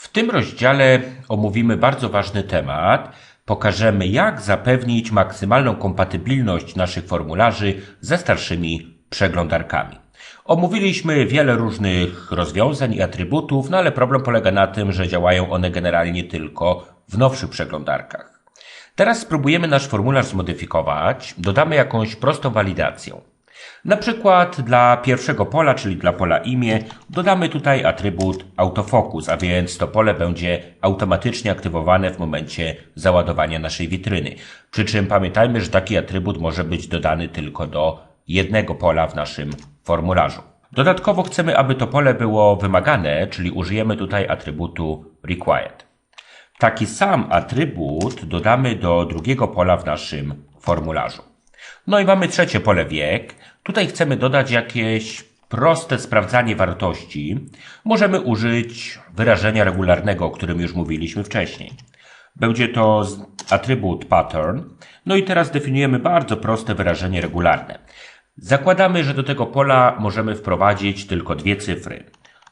W tym rozdziale omówimy bardzo ważny temat. Pokażemy, jak zapewnić maksymalną kompatybilność naszych formularzy ze starszymi przeglądarkami. Omówiliśmy wiele różnych rozwiązań i atrybutów, no ale problem polega na tym, że działają one generalnie tylko w nowszych przeglądarkach. Teraz spróbujemy nasz formularz zmodyfikować, dodamy jakąś prostą walidację. Na przykład dla pierwszego pola, czyli dla pola imię, dodamy tutaj atrybut autofocus, a więc to pole będzie automatycznie aktywowane w momencie załadowania naszej witryny. Przy czym pamiętajmy, że taki atrybut może być dodany tylko do jednego pola w naszym formularzu. Dodatkowo chcemy, aby to pole było wymagane, czyli użyjemy tutaj atrybutu required. Taki sam atrybut dodamy do drugiego pola w naszym formularzu. No i mamy trzecie pole wiek. Tutaj chcemy dodać jakieś proste sprawdzanie wartości. Możemy użyć wyrażenia regularnego, o którym już mówiliśmy wcześniej. Będzie to atrybut pattern. No i teraz definiujemy bardzo proste wyrażenie regularne. Zakładamy, że do tego pola możemy wprowadzić tylko dwie cyfry.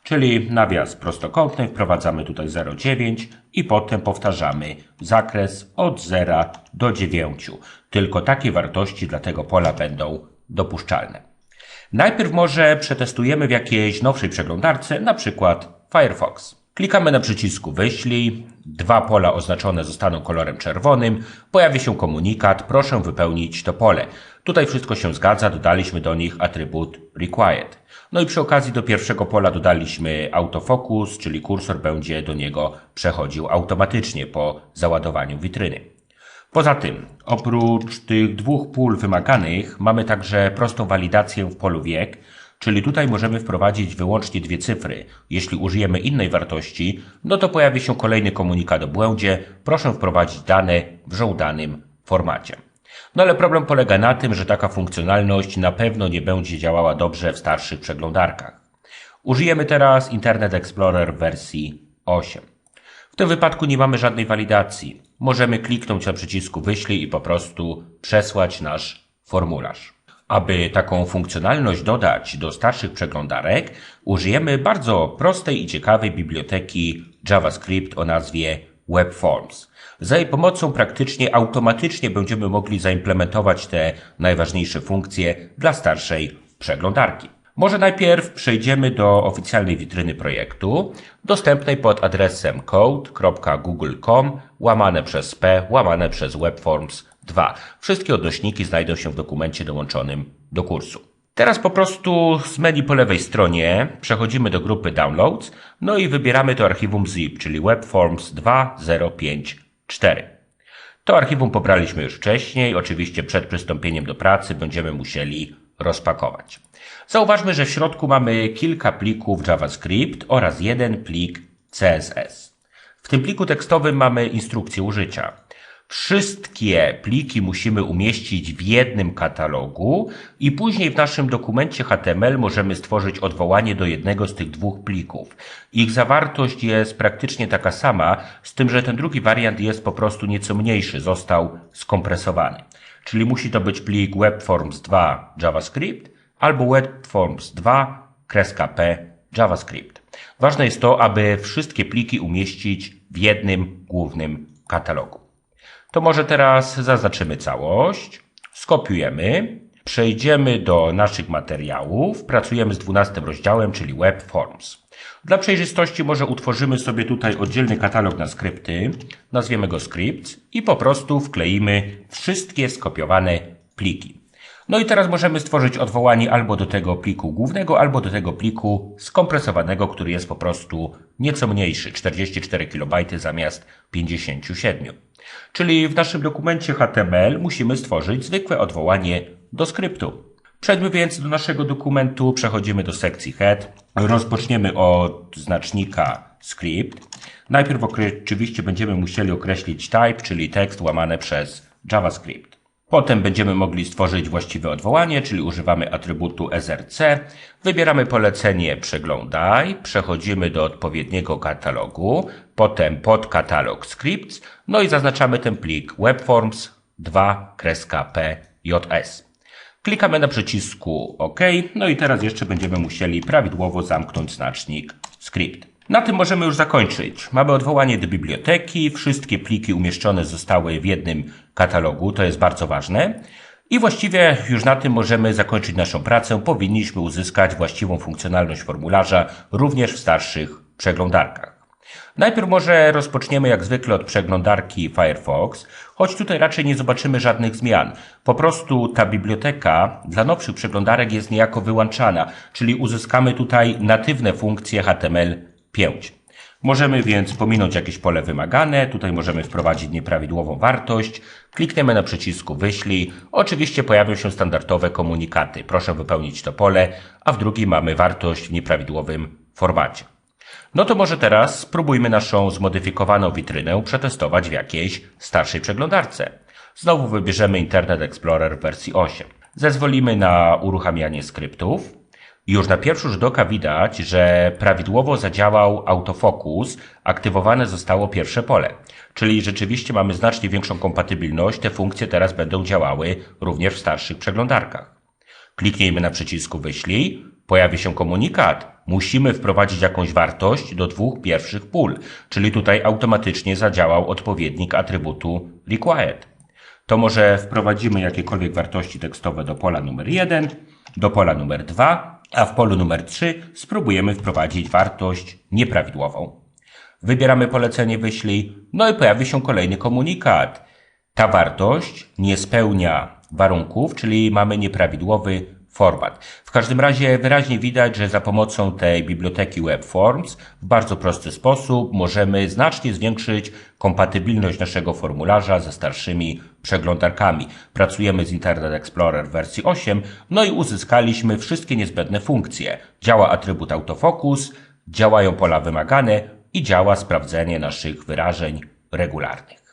Czyli nawias prostokątny wprowadzamy tutaj 0,9 i potem powtarzamy zakres od 0 do 9. Tylko takie wartości dla tego pola będą dopuszczalne. Najpierw może przetestujemy w jakiejś nowszej przeglądarce, na przykład Firefox. Klikamy na przycisku wyślij, dwa pola oznaczone zostaną kolorem czerwonym, pojawi się komunikat, proszę wypełnić to pole. Tutaj wszystko się zgadza, dodaliśmy do nich atrybut required. No i przy okazji do pierwszego pola dodaliśmy autofocus, czyli kursor będzie do niego przechodził automatycznie po załadowaniu witryny. Poza tym, oprócz tych dwóch pól wymaganych, mamy także prostą walidację w polu wiek, czyli tutaj możemy wprowadzić wyłącznie dwie cyfry. Jeśli użyjemy innej wartości, no to pojawi się kolejny komunikat o błędzie, proszę wprowadzić dane w żądanym formacie. No ale problem polega na tym, że taka funkcjonalność na pewno nie będzie działała dobrze w starszych przeglądarkach. Użyjemy teraz Internet Explorer wersji 8. W tym wypadku nie mamy żadnej walidacji. Możemy kliknąć na przycisku wyślij i po prostu przesłać nasz formularz. Aby taką funkcjonalność dodać do starszych przeglądarek, użyjemy bardzo prostej i ciekawej biblioteki JavaScript o nazwie WebForms. Za jej pomocą praktycznie automatycznie będziemy mogli zaimplementować te najważniejsze funkcje dla starszej przeglądarki. Może najpierw przejdziemy do oficjalnej witryny projektu, dostępnej pod adresem code.google.com łamane przez p łamane przez webforms 2. Wszystkie odnośniki znajdą się w dokumencie dołączonym do kursu. Teraz po prostu z menu po lewej stronie przechodzimy do grupy Downloads, no i wybieramy to archiwum zip, czyli webforms 2054. To archiwum pobraliśmy już wcześniej, oczywiście przed przystąpieniem do pracy będziemy musieli rozpakować. Zauważmy, że w środku mamy kilka plików JavaScript oraz jeden plik CSS. W tym pliku tekstowym mamy instrukcję użycia. Wszystkie pliki musimy umieścić w jednym katalogu i później w naszym dokumencie HTML możemy stworzyć odwołanie do jednego z tych dwóch plików. Ich zawartość jest praktycznie taka sama, z tym, że ten drugi wariant jest po prostu nieco mniejszy, został skompresowany. Czyli musi to być plik webforms 2 JavaScript albo webforms 2 kreska p JavaScript. Ważne jest to, aby wszystkie pliki umieścić w jednym głównym katalogu. To może teraz zaznaczymy całość, skopiujemy, przejdziemy do naszych materiałów, pracujemy z 12 rozdziałem, czyli Web Forms. Dla przejrzystości może utworzymy sobie tutaj oddzielny katalog na skrypty, nazwiemy go scripts i po prostu wkleimy wszystkie skopiowane pliki. No i teraz możemy stworzyć odwołanie albo do tego pliku głównego, albo do tego pliku skompresowanego, który jest po prostu nieco mniejszy, 44 KB zamiast 57. Czyli w naszym dokumencie HTML musimy stworzyć zwykłe odwołanie do skryptu. Przejdźmy więc do naszego dokumentu, przechodzimy do sekcji head, rozpoczniemy od znacznika script. Najpierw oczywiście będziemy musieli określić type, czyli tekst łamane przez JavaScript. Potem będziemy mogli stworzyć właściwe odwołanie, czyli używamy atrybutu src, wybieramy polecenie przeglądaj, przechodzimy do odpowiedniego katalogu, potem podkatalog scripts, no i zaznaczamy ten plik webforms 2-p.js. Klikamy na przycisku OK, no i teraz jeszcze będziemy musieli prawidłowo zamknąć znacznik script. Na tym możemy już zakończyć. Mamy odwołanie do biblioteki, wszystkie pliki umieszczone zostały w jednym katalogu, to jest bardzo ważne. I właściwie już na tym możemy zakończyć naszą pracę. Powinniśmy uzyskać właściwą funkcjonalność formularza również w starszych przeglądarkach. Najpierw może rozpoczniemy jak zwykle od przeglądarki Firefox, choć tutaj raczej nie zobaczymy żadnych zmian. Po prostu ta biblioteka dla nowszych przeglądarek jest niejako wyłączana, czyli uzyskamy tutaj natywne funkcje HTML5. Możemy więc pominąć jakieś pole wymagane, tutaj możemy wprowadzić nieprawidłową wartość, klikniemy na przycisku wyślij, oczywiście pojawią się standardowe komunikaty, proszę wypełnić to pole, a w drugim mamy wartość w nieprawidłowym formacie. No to może teraz spróbujmy naszą zmodyfikowaną witrynę przetestować w jakiejś starszej przeglądarce. Znowu wybierzemy Internet Explorer w wersji 8. Zezwolimy na uruchamianie skryptów. Już na pierwszy rzut oka widać, że prawidłowo zadziałał autofokus, aktywowane zostało pierwsze pole. Czyli rzeczywiście mamy znacznie większą kompatybilność, te funkcje teraz będą działały również w starszych przeglądarkach. Kliknijmy na przycisku wyślij, pojawi się komunikat. Musimy wprowadzić jakąś wartość do dwóch pierwszych pól, czyli tutaj automatycznie zadziałał odpowiednik atrybutu required. To może wprowadzimy jakiekolwiek wartości tekstowe do pola numer 1, do pola numer 2, a w polu numer 3 spróbujemy wprowadzić wartość nieprawidłową. Wybieramy polecenie wyślij, no i pojawi się kolejny komunikat. Ta wartość nie spełnia warunków, czyli mamy nieprawidłowy format. W każdym razie wyraźnie widać, że za pomocą tej biblioteki WebForms w bardzo prosty sposób możemy znacznie zwiększyć kompatybilność naszego formularza ze starszymi przeglądarkami. Pracujemy z Internet Explorer wersji 8, no i uzyskaliśmy wszystkie niezbędne funkcje. Działa atrybut autofocus, działają pola wymagane i działa sprawdzenie naszych wyrażeń regularnych.